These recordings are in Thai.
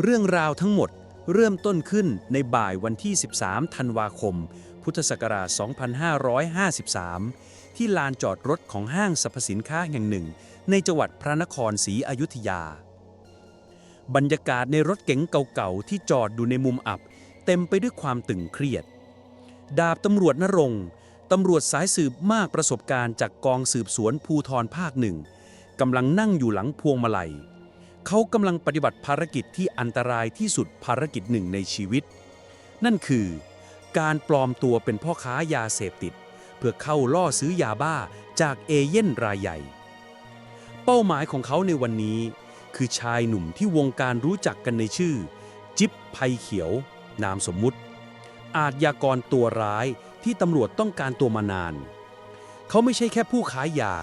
เรื่องราวทั้งหมดเริ่มต้นขึ้นในบ่ายวันที่ 13 ธันวาคม พุทธศักราช 2553 ที่ลานจอดรถของห้างสรรพสินค้าแห่งหนึ่ง ในจังหวัดพระนครศรีอยุธยา บรรยากาศในรถเก๋งเก่าๆ ที่จอดอยู่ในมุมอับ เต็มไปด้วยความตึงเครียด ดาบตำรวจนรงตำรวจสายสืบมากประสบการณ์จากกองสืบสวนภูทรภาคหนึ่งกำลังนั่งอยู่หลังพวงมาลัย เขากำลังปฏิบัติภารกิจที่อันตรายที่สุดภารกิจหนึ่งในชีวิต นั่นคือการปลอมตัวเป็นพ่อค้ายาเสพติด เพื่อเข้าล่อซื้อยาบ้าจากเอเย่นรายใหญ่ เป้าหมายของเขาในวันนี้ คือชายหนุ่มที่วงการรู้จักกันในชื่อ จิ๊บไพเขียว นามสมมุติ อาทยากรตัวร้ายที่ตำรวจต้องการตัวมานาน เขาไม่ใช่แค่ผู้ขายยา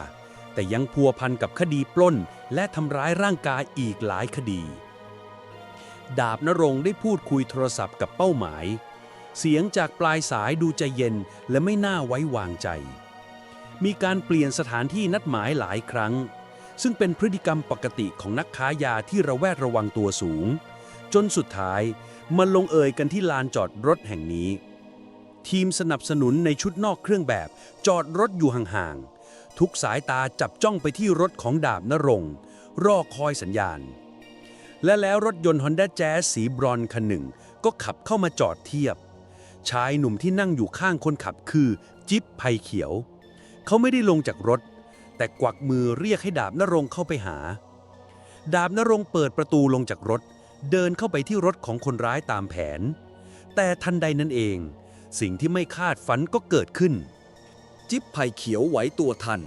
แต่ยังพัวพันกับคดีปล้น และทำร้ายร่างกายอีกหลายคดี ดาบนรงได้พูดคุยโทรศัพท์กับเป้าหมาย เสียงจากปลายสายดูใจเย็นและไม่น่าไว้วางใจ มีการเปลี่ยนสถานที่นัดหมายหลายครั้ง ซึ่งเป็นพฤติกรรมปกติของนักค้ายาที่ระแวดระวังตัวสูง จนสุดท้ายมันลงเอยกันที่ลานจอดรถแห่งนี้ ทีมสนับสนุนในชุดนอกเครื่องแบบจอดรถอยู่ห่างๆ ทุกสายตาจับจ้องไปที่รถของดาบนรงรอคอยสัญญาณ และแล้วรถยนต์ Honda Jazz สีบรอนคันหนึ่ง ก็ขับเข้ามาจอดเทียบ ชายหนุ่มที่นั่งอยู่ข้างคนขับคือจิ๊บไพเขียว เขาไม่ได้ลงจากรถ แต่กวักมือเรียกให้ดาบนรงเข้าไปหา ดาบนรงเปิดประตูลงจากรถ เดินเข้าไปที่รถของคนร้ายตามแผน แต่ทันใดนั้นเอง สิ่งที่ไม่คาดฝันก็เกิดขึ้น จิ๊บไผ่เขียวไหวตัวทัน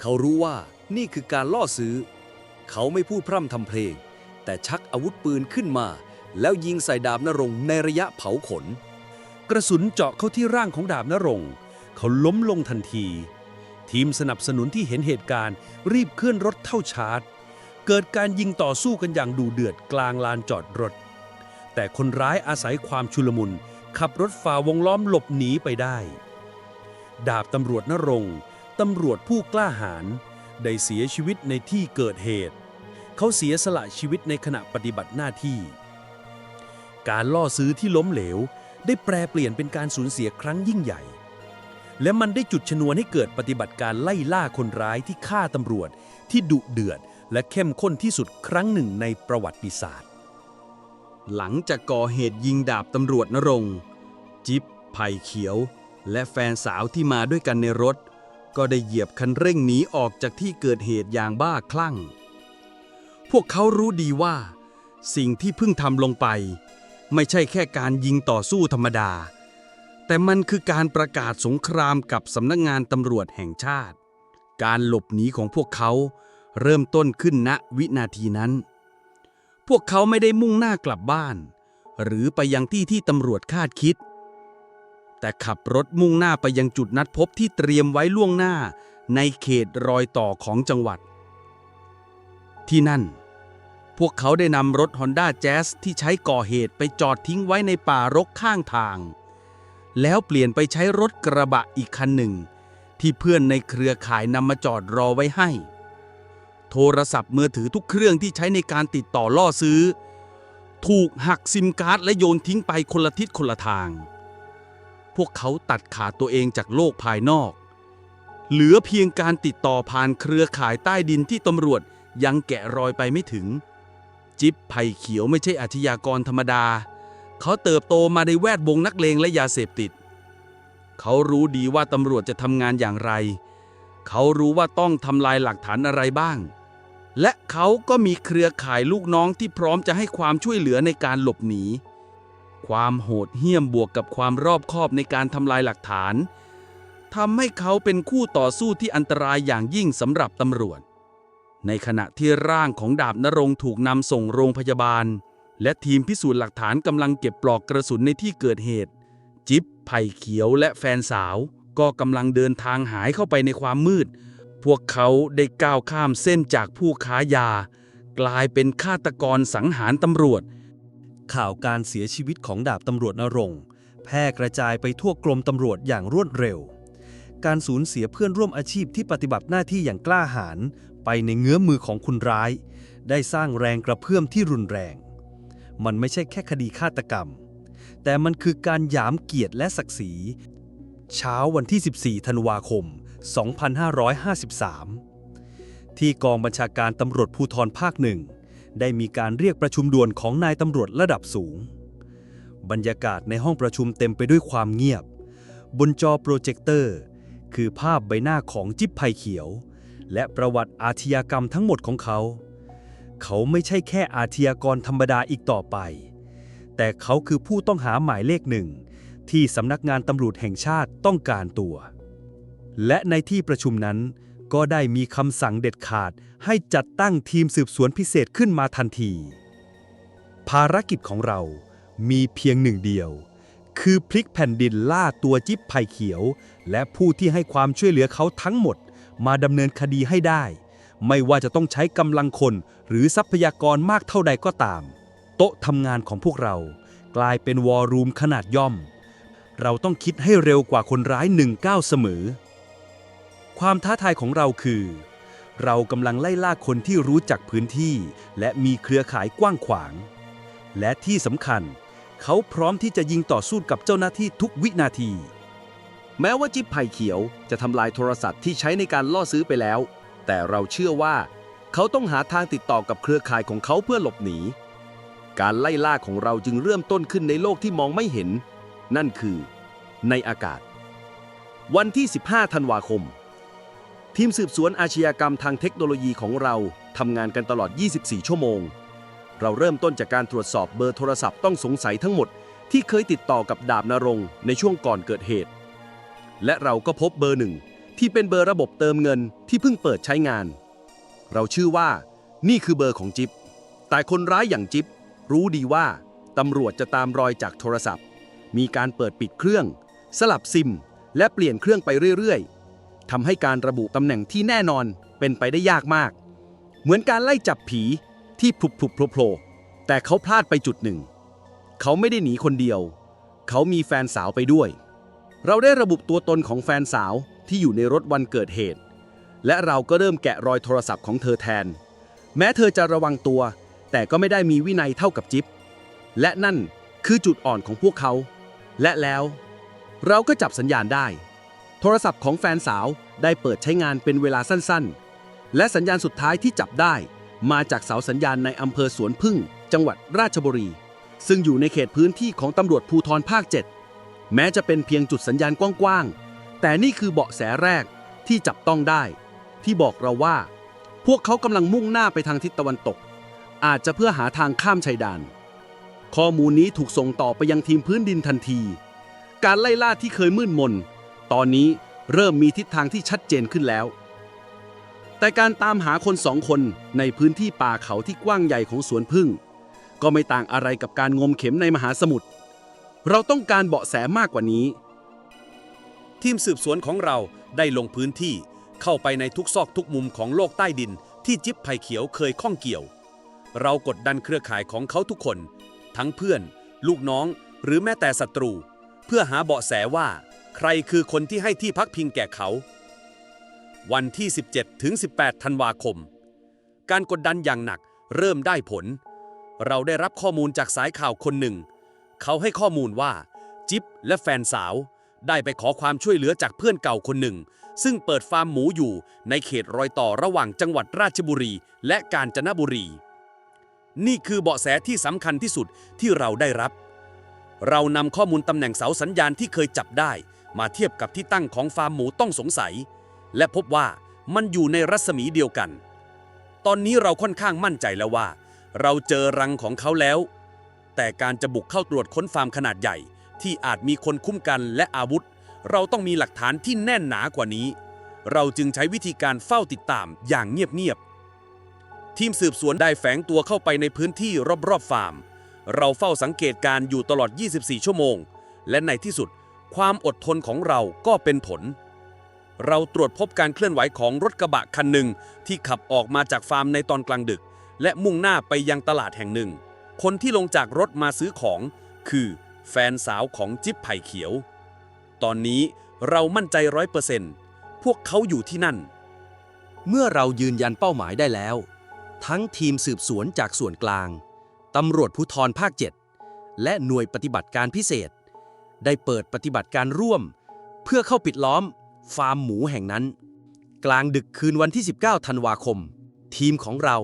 เขารู้ว่านี่คือการล่อซื้อ เขาไม่พูดพร่ำทำเพลง แต่ชักอาวุธปืนขึ้นมา แล้วยิงใส่ดาบนรงในระยะเผาขน กระสุนเจาะเข้าที่ร่างของดาบนรงเขาล้มลงทันที ทีมสนับสนุนที่เห็นเหตุการณ์ รีบเคลื่อนรถเท่าชาร์จ เกิดการยิงต่อสู้กันอย่างดูเดือดกลางลานจอดรถ แต่คนร้ายอาศัยความชุลมุนขับรถฝ่าวงล้อมหลบหนีไปได้ ดาบตำรวจนรงตำรวจผู้กล้าหาญได้เสียชีวิตในที่เกิดเหตุ เขาเสียสละชีวิตในขณะปฏิบัติหน้าที่ การล่อซื้อที่ล้มเหลว ได้แปลเปลี่ยนเป็นการสูญเสียครั้งยิ่งใหญ่ และมันได้จุดชนวนให้เกิดปฏิบัติการไล่ล่าคนร้ายที่ฆ่าตำรวจที่ดุเดือด และเข้มข้นที่สุดครั้งหนึ่งในประวัติศาสตร์ หลังจากก่อเหตุยิงดาบตำรวจนรง จิ๊บไผ่เขียว และแฟนสาวที่มาด้วยกันในรถ ก็ได้เหยียบคันเร่งหนีออกจากที่เกิดเหตุอย่างบ้าคลั่ง พวกเขารู้ดีว่า สิ่งที่เพิ่งทำลงไป ไม่ใช่แค่การยิงต่อสู้ธรรมดา แต่มันคือการประกาศสงครามกับสำนักงงานตำรวจแห่งชาติ การหลบหนีของพวกเขาเริ่มต้นขึ้นณวินาทีนั้น พวกเขาไม่ได้มุ่งหน้ากลับบ้าน หรือไปยังที่ที่ตำรวจคาดคิด แต่ขับรถมุ่งหน้าไปยังจุดนัดพบที่เตรียมไว้ล่วงหน้า ในเขตรอยต่อของจังหวัด ที่นั่น พวกเขาได้นำรถ Honda Jazz ที่ใช้ก่อเหตุไปจอดทิ้งไว้ในป่ารกข้างทาง แล้วเปลี่ยนไปใช้รถกระบะอีกคันหนึ่ง ที่เพื่อนในเครือข่ายนำมาจอดรอไว้ให้ โทรศัพท์มือถือทุกเครื่องที่ใช้ในการติดต่อล่อซื้อ ถูกหักซิมการ์ดและโยนทิ้งไปคนละทิศคนละทาง พวกเขาตัดขาดตัวเองจากโลกภายนอก เหลือเพียงการติดต่อผ่านเครือข่ายใต้ดินที่ตำรวจยังแกะรอยไปไม่ถึง จิ๊บไผ่เขียวไม่ใช่อาชญากรธรรมดา เขาเติบโตมาในแวดวงนักเลงและยาเสพติด เขารู้ดีว่าตำรวจจะทำงานอย่างไร เขารู้ว่าต้องทำลายหลักฐานอะไรบ้าง และเขาก็มีเครือข่ายลูกน้องที่พร้อมจะให้ความช่วยเหลือในการหลบหนี ความโหดเหี้ยมบวกกับความรอบคอบในการทำลายหลักฐานทำให้เขาเป็นคู่ต่อสู้ที่อันตรายอย่างยิ่งสำหรับตำรวจ ในขณะที่ร่างของดาบนรงถูกนำส่งโรงพยาบาล และทีมพิสูจน์หลักฐานกำลังเก็บปลอกกระสุนในที่เกิดเหตุ จิ๊บไผ่เขียวและแฟนสาว ก็กำลังเดินทางหายเข้าไปในความมืด พวกเขาได้ก้าวข้ามเส้นจากผู้ค้ายา กลายเป็นฆาตกรสังหารตำรวจ ข่าวการเสียชีวิตของดาบตำรวจนรงแพร่กระจายไปทั่วกรมตำรวจอย่างรวดเร็ว การสูญเสียเพื่อนร่วมอาชีพที่ปฏิบัติหน้าที่อย่างกล้าหาญไปในเงื้อมือของคนร้าย ได้สร้างแรงกระเพื่อมที่รุนแรง มันไม่ใช่แค่คดีฆาตกรรม แต่มันคือการหยามเกียรติและศักดิ์ศรี เช้าวันที่ 14 ธันวาคม 2553 ที่กองบัญชาการตำรวจภูธรภาคหนึ่ง ได้มีการเรียกประชุมด่วนของนายตำรวจระดับสูง บรรยากาศในห้องประชุมเต็มไปด้วยความเงียบ บนจอโปรเจคเตอร์ คือภาพใบหน้าของจิ๊บไผ่เขียว และประวัติอาชญากรรมทั้งหมดของเขา เขาไม่ใช่แค่อาชญากรธรรมดาอีกต่อไป แต่เขาคือผู้ต้องหาหมายเลขหนึ่งที่สำนักงานตำรวจแห่งชาติต้องการตัว และในที่ประชุมนั้น ก็ได้มีคำสั่งเด็ดขาดให้จัดตั้งทีมสืบสวนพิเศษขึ้นมาทันที ภารกิจของเรามีเพียงหนึ่งเดียว คือพลิกแผ่นดินล่าตัวจิ๊บไผ่เขียว และผู้ที่ให้ความช่วยเหลือเขาทั้งหมด มาดำเนินคดีให้ได้ ไม่ว่าจะต้องใช้กำลังคนหรือทรัพยากรมากเท่าใดก็ตาม โต๊ะทำงานของพวกเรา กลายเป็นวอลลุ่มขนาดย่อม เราต้องคิดให้เร็วกว่าคนร้ายหนึ่งก้าวเสมอ ความท้าทายของเราคือ เรากำลังไล่ล่าคนที่รู้จักพื้นที่ และมีเครือข่ายกว้างขวาง และที่สำคัญ เขาพร้อมที่จะยิงต่อสู้กับเจ้าหน้าที่ทุกวินาที แม้ว่าจิ๊บไผ่เขียวจะทำลายโทรศัพท์ที่ใช้ในการล่อซื้อไปแล้ว แต่เราเชื่อว่า เขาต้องหาทางติดต่อกับเครือข่ายของเขาเพื่อหลบหนี การไล่ล่าของเราจึงเริ่มต้นขึ้นในโลกที่มองไม่เห็น นั่นคือ ในอากาศ วันที่ 15 ธันวาคม ทีมสืบสวนอาชญากรรมทางเทคโนโลยีของเราทำงานกันตลอด 24 ชั่วโมง เราเริ่มต้นจากการตรวจสอบเบอร์โทรศัพท์ต้องสงสัยทั้งหมด ที่เคยติดต่อกับดาบนรงในช่วงก่อนเกิดเหตุ และเราก็พบเบอร์หนึ่งที่เป็นเบอร์ระบบเติมเงินที่เพิ่งเปิดใช้งาน เราชื่อว่านี่คือเบอร์ของจิ๊บ แต่คนร้ายอย่างจิ๊บรู้ดีว่าตำรวจจะตามรอยจากโทรศัพท์ มีการเปิดปิดเครื่อง สลับซิม และเปลี่ยนเครื่องไปเรื่อยๆ ทำให้การระบุตำแหน่งที่แน่นอนเป็นไปได้ยากมาก เหมือนการไล่จับผีที่พลุบพลุบโผล่ๆแต่เขาพลาดไปจุดหนึ่ง เขาไม่ได้หนีคนเดียว เขามีแฟนสาวไปด้วย เราได้ระบุตัวตนของแฟนสาวที่อยู่ในรถวันเกิดเหตุ และเราก็เริ่มแกะรอยโทรศัพท์ของเธอแทน แม้เธอจะระวังตัว แต่ก็ไม่ได้มีวินัยเท่ากับจิ๊บ และนั่นคือจุดอ่อนของพวกเขา และแล้ว เราก็จับสัญญาณได้ โทรศัพท์ของแฟนสาวได้เปิดใช้งานเป็นเวลาสั้นๆ และสัญญาณสุดท้ายที่จับได้ มาจากเสาสัญญาณในอำเภอสวนพึ่ง จังหวัดราชบุรี ซึ่งอยู่ในเขตพื้นที่ของตำรวจภูธรภาค 7 แม้จะเป็นเพียงจุดสัญญาณกว้างๆ แต่นี่คือเบาะแสแรกที่จับต้องได้ ที่บอกเราว่า พวกเขากำลังมุ่งหน้าไปทางทิศตะวันตก อาจจะเพื่อหาทางข้ามชายแดนข้อมูลนี้ถูกส่งต่อไปยังทีมพื้นดินทันที การไล่ล่าที่เคยมืดมน ตอนนี้เริ่มมีทิศทางที่ชัดเจนขึ้นแล้ว แต่การตามหาคนสองคนในพื้นที่ป่าเขาที่กว้างใหญ่ของสวนพึ่ง ก็ไม่ต่างอะไรกับการงมเข็มในมหาสมุทร เราต้องการเบาะแสมากกว่านี้ ทีมสืบสวนของเราได้ลงพื้นที่เข้าไปในทุกซอกทุกมุมของโลกใต้ดินที่จิ๊บไผ่เขียวเคยข้องเกี่ยว เรากดดันเครือข่ายของเขาทุกคน ทั้งเพื่อน ลูกน้อง หรือแม้แต่ศัตรู เพื่อหาเบาะแสว่า ใครคือคนที่ให้ที่พักพิงแก่เขา วันที่ 17 ถึง 18 ธันวาคม การกดดันอย่างหนักเริ่มได้ผล เราได้รับข้อมูลจากสายข่าวคนหนึ่ง เขาให้ข้อมูลว่า จิ๊บและแฟนสาว ได้ไปขอความช่วยเหลือจากเพื่อนเก่าคนหนึ่ง ซึ่งเปิดฟาร์มหมูอยู่ในเขตรอยต่อระหว่างจังหวัดราชบุรี และกาญจนบุรี นี่คือเบาะแสที่สำคัญที่สุดที่เราได้รับเรานำข้อมูลตำแหน่งเสาสัญญาณที่เคยจับได้ มาเทียบกับที่ตั้งของฟาร์มหมูต้องสงสัย และพบว่ามันอยู่ในรัศมีเดียวกัน ตอนนี้เราค่อนข้างมั่นใจแล้วว่า เราเจอรังของเขาแล้ว แต่การจะบุกเข้าตรวจค้นฟาร์มขนาดใหญ่ ที่อาจมีคนคุ้มกันและอาวุธ เราต้องมีหลักฐานที่แน่นหนากว่านี้ เราจึงใช้วิธีการเฝ้าติดตามอย่างเงียบๆทีมสืบสวนได้แฝงตัวเข้าไปในพื้นที่รอบๆฟาร์ม เราเฝ้าสังเกตการอยู่ตลอด 24 ชั่วโมง และในที่สุด ความอดทนของเราก็เป็นผล เราตรวจพบการเคลื่อนไหวของรถกระบะคันหนึ่งที่ขับออกมาจากฟาร์มในตอนกลางดึก และมุ่งหน้าไปยังตลาดแห่งหนึ่ง คนที่ลงจากรถมาซื้อของ คือแฟนสาวของจิ๊บไผ่เขียว ตอนนี้เรามั่นใจร้อยเปอร์เซนต์พวกเขาอยู่ที่นั่น เมื่อเรายืนยันเป้าหมายได้แล้ว ทั้งทีมสืบสวนจากส่วนกลาง ตำรวจภูธรภาค 7 และหน่วยปฏิบัติการพิเศษ ได้เปิดปฏิบัติการร่วม เพื่อเข้าปิดล้อม ฟาร์มหมูแห่งนั้น กลางดึกคืนวันที่ 19 ธันวาคม ทีมของเรา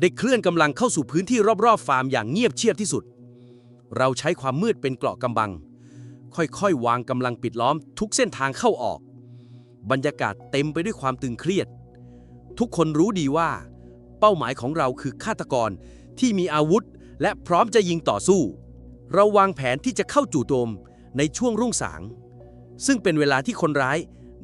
ได้เคลื่อนกำลังเข้าสู่พื้นที่รอบๆ ฟาร์มอย่างเงียบเชียบที่สุด เราใช้ความมืดเป็นเกราะกำบัง ค่อยๆ วางกำลังปิดล้อมทุกเส้นทางเข้าออก บรรยากาศเต็มไปด้วยความตึงเครียด ทุกคนรู้ดีว่า เป้าหมายของเราคือฆาตกรที่มีอาวุธ และพร้อมจะยิงต่อสู้ เราวางแผนที่จะเข้าจู่โจม ในช่วงรุ่งสาง ซึ่งเป็นเวลาที่คนร้าย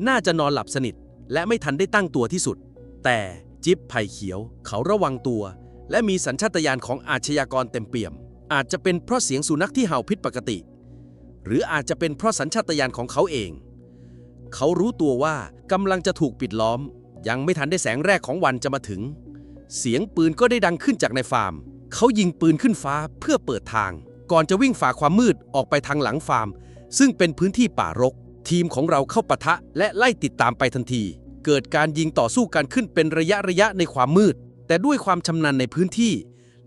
น่าจะนอนหลับสนิท และไม่ทันได้ตั้งตัวที่สุด แต่จิ๊บไผ่เขียว เขาระวังตัว และมีสัญชาตญาณของอาชญากรเต็มเปี่ยม อาจจะเป็นเพราะเสียงสุนัขที่เห่าผิดปกติ หรืออาจจะเป็นเพราะสัญชาตญาณของเขาเอง เขารู้ตัวว่ากำลังจะถูกปิดล้อม ยังไม่ทันได้แสงแรกของวันจะมาถึง เสียงปืนก็ได้ดังขึ้นจากในฟาร์ม เขายิงปืนขึ้นฟ้าเพื่อเปิดทาง ก่อนจะวิ่งฝ่าความมืดออกไปทางหลังฟาร์ม ซึ่งเป็นพื้นที่ป่ารก ทีมของเราเข้าปะทะและไล่ติดตามไปทันที เกิดการยิงต่อสู้กันขึ้นเป็นระยะระยะในความมืด แต่ด้วยความชำนาญในพื้นที่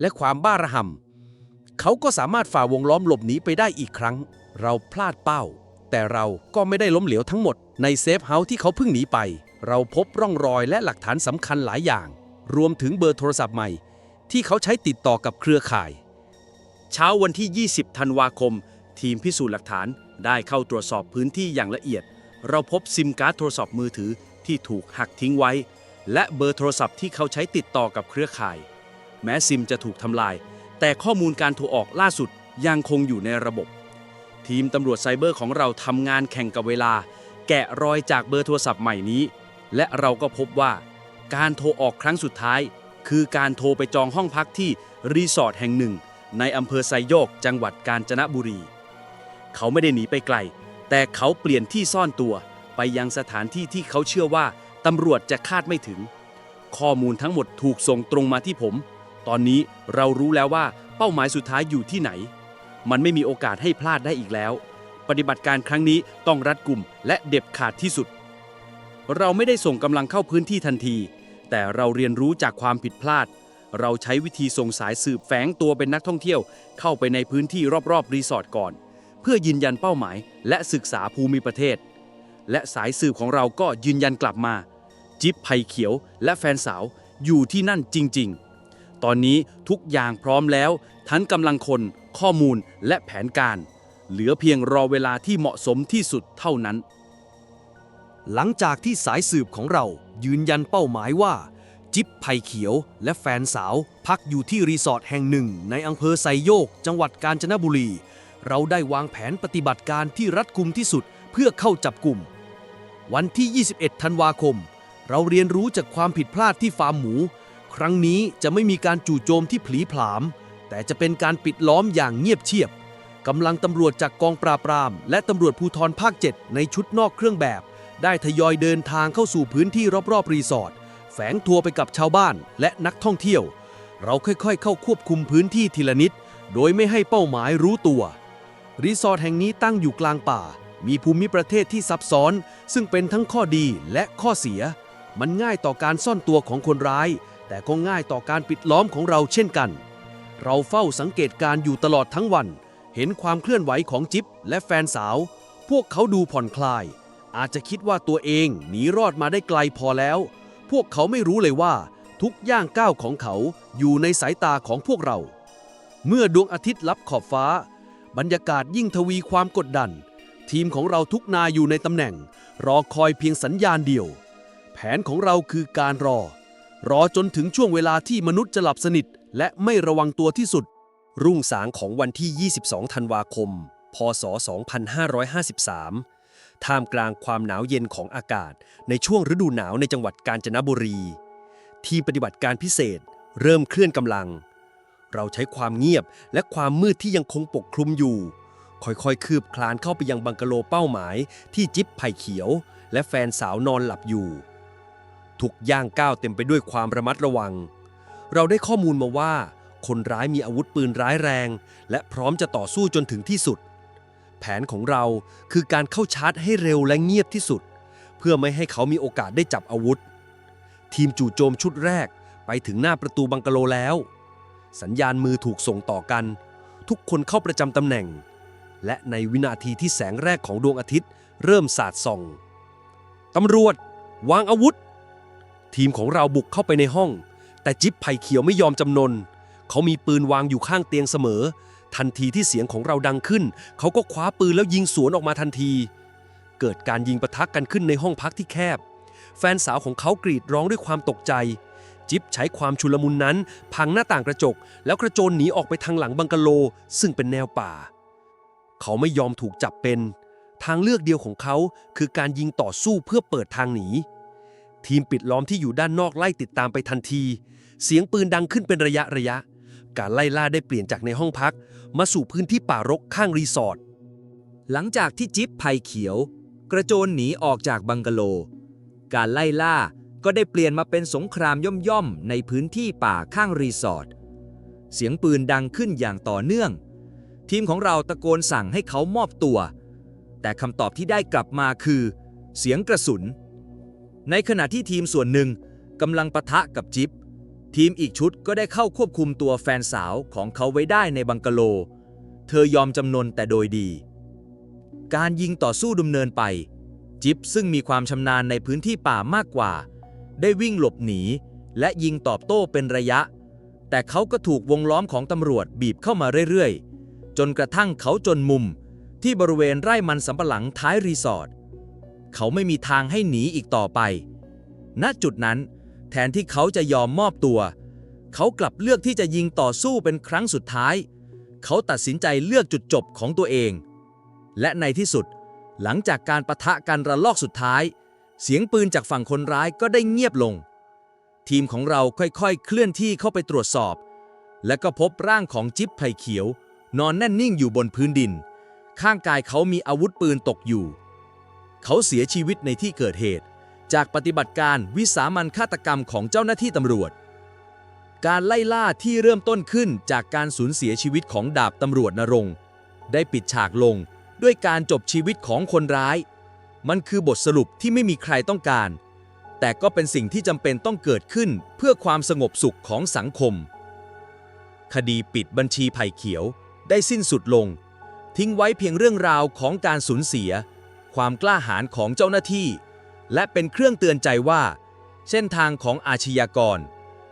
และความบ้าระห่ำเขาก็สามารถฝ่าวงล้อมหลบหนีไปได้อีกครั้ง เราพลาดเป้า แต่เราก็ไม่ได้ล้มเหลวทั้งหมดในเซฟเฮาส์ที่เขาเพิ่งหนีไป เราพบร่องรอยและหลักฐานสำคัญหลายอย่าง รวมถึงเบอร์โทรศัพท์ใหม่ ที่เขาใช้ติดต่อกับเครือข่าย เช้าวันที่ 20 ธันวาคม ทีมพิสูจน์หลักฐานได้เข้าตรวจสอบพื้นที่อย่างละเอียด เราพบซิมการ์ดโทรศัพท์มือถือที่ถูกหักทิ้งไว้ และเบอร์โทรศัพท์ที่เขาใช้ติดต่อกับเครือข่าย แม้ซิมจะถูกทำลาย แต่ข้อมูลการโทรออกล่าสุดยังคงอยู่ในระบบ ทีมตำรวจไซเบอร์ของเราทำงานแข่งกับเวลา แกะรอยจากเบอร์โทรศัพท์ใหม่นี้ และเราก็พบว่า การโทรออกครั้งสุดท้าย คือการโทรไปจองห้องพักที่รีสอร์ทแห่งหนึ่ง ในอำเภอไซโยกจังหวัดกาญจนบุรี เขาไม่ได้หนีไปไกล แต่เขาเปลี่ยนที่ซ่อนตัวไปยังสถานที่ที่เขาเชื่อว่าตำรวจจะคาดไม่ถึง ข้อมูลทั้งหมดถูกส่งตรงมาที่ผม ตอนนี้เรารู้แล้วว่าเป้าหมายสุดท้ายอยู่ที่ไหน มันไม่มีโอกาสให้พลาดได้อีกแล้ว ปฏิบัติการครั้งนี้ต้องรัดกุมและเด็ดขาดที่สุด เราไม่ได้ส่งกำลังเข้าพื้นที่ทันที แต่เราเรียนรู้จากความผิดพลาด เราใช้วิธีส่งสายสืบแฝงตัวเป็นนักท่องเที่ยว เข้าไปในพื้นที่รอบๆ รีสอร์ทก่อน เพื่อยืนยันเป้าหมาย และศึกษาภูมิประเทศ และสายสืบของเราก็ยืนยันกลับมา จิ๊บไผ่เขียวและแฟนสาวอยู่ที่นั่นจริง ๆ ตอนนี้ทุกอย่างพร้อมแล้ว ทั้งกำลังคน ข้อมูลและแผนการ เหลือเพียงรอเวลาที่เหมาะสมที่สุดเท่านั้น หลังจากที่สายสืบของเรายืนยันเป้าหมายว่า จิ๊บไผ่เขียว และแฟนสาว พักอยู่ที่รีสอร์ทแห่งหนึ่ง ในอำเภอไซโยก จังหวัดกาญจนบุรี เราได้วางแผนปฏิบัติการที่รัดกุมที่สุดเพื่อเข้าจับกลุ่ม วันที่ 21 ธันวาคม เราเรียนรู้จากความผิดพลาดที่ฟาร์มหมู ครั้งนี้จะไม่มีการจู่โจมที่ผลีผลาม แต่จะเป็นการปิดล้อมอย่างเงียบเชียบกำลังตำรวจจากกองปราบปราม และตำรวจภูธรภาค 7 ในชุดนอกเครื่องแบบ ได้ทยอยเดินทางเข้าสู่พื้นที่รอบๆรีสอร์ท แฝงตัวไปกับชาวบ้านและนักท่องเที่ยว เราค่อยๆ เข้าควบคุมพื้นที่ทีละนิด โดยไม่ให้เป้าหมายรู้ตัว รีสอร์ทแห่งนี้ตั้งอยู่กลางป่า มีภูมิประเทศที่ซับซ้อน ซึ่งเป็นทั้งข้อดีและข้อเสีย มันง่ายต่อการซ่อนตัวของคนร้าย แต่ก็ง่ายต่อการปิดล้อมของเราเช่นกัน เราเฝ้าสังเกตการ์อยู่ตลอดทั้งวัน เห็นความเคลื่อนไหวของจิ๊บและแฟนสาว พวกเขาดูผ่อนคลาย อาจจะคิดว่าตัวเองหนีรอดมาได้ไกลพอแล้ว พวกเขาไม่รู้เลยว่า ทุกย่างก้าวของเขาอยู่ในสายตาของพวกเรา เมื่อดวงอาทิตย์ลับขอบฟ้า บรรยากาศยิ่งทวีความกดดัน ทีมของเราทุกนายอยู่ในตำแหน่ง รอคอยเพียงสัญญาณเดียว แผนของเราคือการรอ รอจนถึงช่วงเวลาที่มนุษย์จะหลับสนิท และไม่ระวังตัวที่สุด รุ่งสางของวันที่ 22 ธันวาคม พศ 2553 ท่ามกลางความหนาวเย็นของอากาศ ในช่วงฤดูหนาวในจังหวัดกาญจนบุรี ทีมปฏิบัติการพิเศษ เริ่มเคลื่อนกำลัง เราใช้ความเงียบและความมืดที่ยังคงปกคลุมอยู่ ค่อยๆ คืบคลานเข้าไปยังบังกะโลเป้าหมาย ที่จิ๊บไผ่เขียว และแฟนสาวนอนหลับอยู่ทุกย่างก้าวเต็มไปด้วยความระมัดระวัง เราได้ข้อมูลมาว่า คนร้ายมีอาวุธปืนร้ายแรง และพร้อมจะต่อสู้จนถึงที่สุด ผนของเรา คือการเข้าชาร์จให้เร็วและเงียบที่สุด เพื่อไม่ให้เขามีโอกาสได้จับอาวุธ ทีมจู่โจมชุดแรกไปถึงหน้าประตูบังกะโลแล้ว สัญญาณมือถูกส่งต่อกัน ทุกคนเข้าประจำตำแหน่ง และในวินาทีที่แสงแรกของดวงอาทิตย์ เริ่มสาดส่องตำรวจ วางอาวุธ ทีมของเราบุกเข้าไปในห้อง แต่จิ๊บไผ่เขียวไม่ยอมจำนน เขามีปืนวางอยู่ข้างเตียงเสมอ ทันทีที่เสียงของเราดังขึ้น เขาก็คว้าปืนแล้วยิงสวนออกมาทันที เกิดการยิงปะทะกันขึ้นในห้องพักที่แคบ แฟนสาวของเขากรีดร้องด้วยความตกใจ จิ๊บใช้ความชุลมุนนั้น พังหน้าต่างกระจก แล้วกระโจนหนีออกไปทางหลังบังกะโล ซึ่งเป็นแนวป่า เขาไม่ยอมถูกจับเป็น ทางเลือกเดียวของเขาคือการยิงต่อสู้เพื่อเปิดทางหนีทีมปิดล้อมที่อยู่ด้านนอกไล่ติดตามไปทันที เสียงปืนดังขึ้นเป็นระยะระยะ การไล่ล่าได้เปลี่ยนจากในห้องพัก มาสู่พื้นที่ป่ารกข้างรีสอร์ท หลังจากที่จิ๊บไผ่เขียว กระโจนหนีออกจากบังกะโล การไล่ล่าก็ได้เปลี่ยนมาเป็นสงครามย่อมๆในพื้นที่ป่าข้างรีสอร์ท เสียงปืนดังขึ้นอย่างต่อเนื่อง ทีมของเราตะโกนสั่งให้เขามอบตัว แต่คำตอบที่ได้กลับมาคือ เสียงกระสุน ในขณะที่ทีมส่วนหนึ่งกำลังปะทะกับจิ๊บ ทีมอีกชุดก็ได้เข้าควบคุมตัวแฟนสาวของเขาไว้ได้ในบังกะโล เธอยอมจำนนแต่โดยดี การยิงต่อสู้ดำเนินไป จิ๊บซึ่งมีความชำนาญในพื้นที่ป่ามากกว่า ได้วิ่งหลบหนี และยิงตอบโต้เป็นระยะ แต่เขาก็ถูกวงล้อมของตำรวจบีบเข้ามาเรื่อยๆ จนกระทั่งเขาจนมุมที่บริเวณไร่มันสำปะหลังท้ายรีสอร์ท เขาไม่มีทางให้หนีอีกต่อไป ณ จุดนั้น ทนที่เขาจะยอมมอบตัว เขากลับเลือกที่จะยิงต่อสู้เป็นครั้งสุดท้าย เขาตัดสินใจเลือกจุดจบของตัวเอง และในที่สุด หลังจากการประทะกันระลอกสุดท้าย เสียงปืนจากฝั่งคนร้ายก็ได้เงียบลง ทีมของเราค่อยๆ เคลื่อนที่เข้าไปตรวจสอบ และก็พบร่างของจิ๊บไผ่เขียว นอนแน่นนิ่งอยู่บนพื้นดิน ข้างกายเขามีอาวุธปืนตกอยู่ เขาเสียชีวิตในที่เกิดเหตุ จากปฏิบัติการวิสามันฆาตกรรมของเจ้าหน้าที่ตำรวจ การไล่ล่าที่เริ่มต้นขึ้นจากการสูญเสียชีวิตของดาบตำรวจนรงค์ได้ปิดฉากลงด้วยการจบชีวิตของคนร้าย มันคือบทสรุปที่ไม่มีใครต้องการ แต่ก็เป็นสิ่งที่จำเป็นต้องเกิดขึ้นเพื่อความสงบสุขของสังคม คดีปิดบัญชีไผ่เขียวได้สิ้นสุดลง ทิ้งไว้เพียงเรื่องราวของการสูญเสีย ความกล้าหาญของเจ้าหน้าที่ และเป็นเครื่องเตือนใจว่า เส้นทางของอาชญากร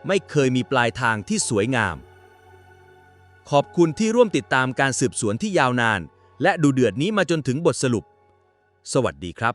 ไม่เคยมีปลายทางที่สวยงาม ขอบคุณที่ร่วมติดตามการสืบสวนที่ยาวนาน และดูเดือดนี้มาจนถึงบทสรุป สวัสดีครับ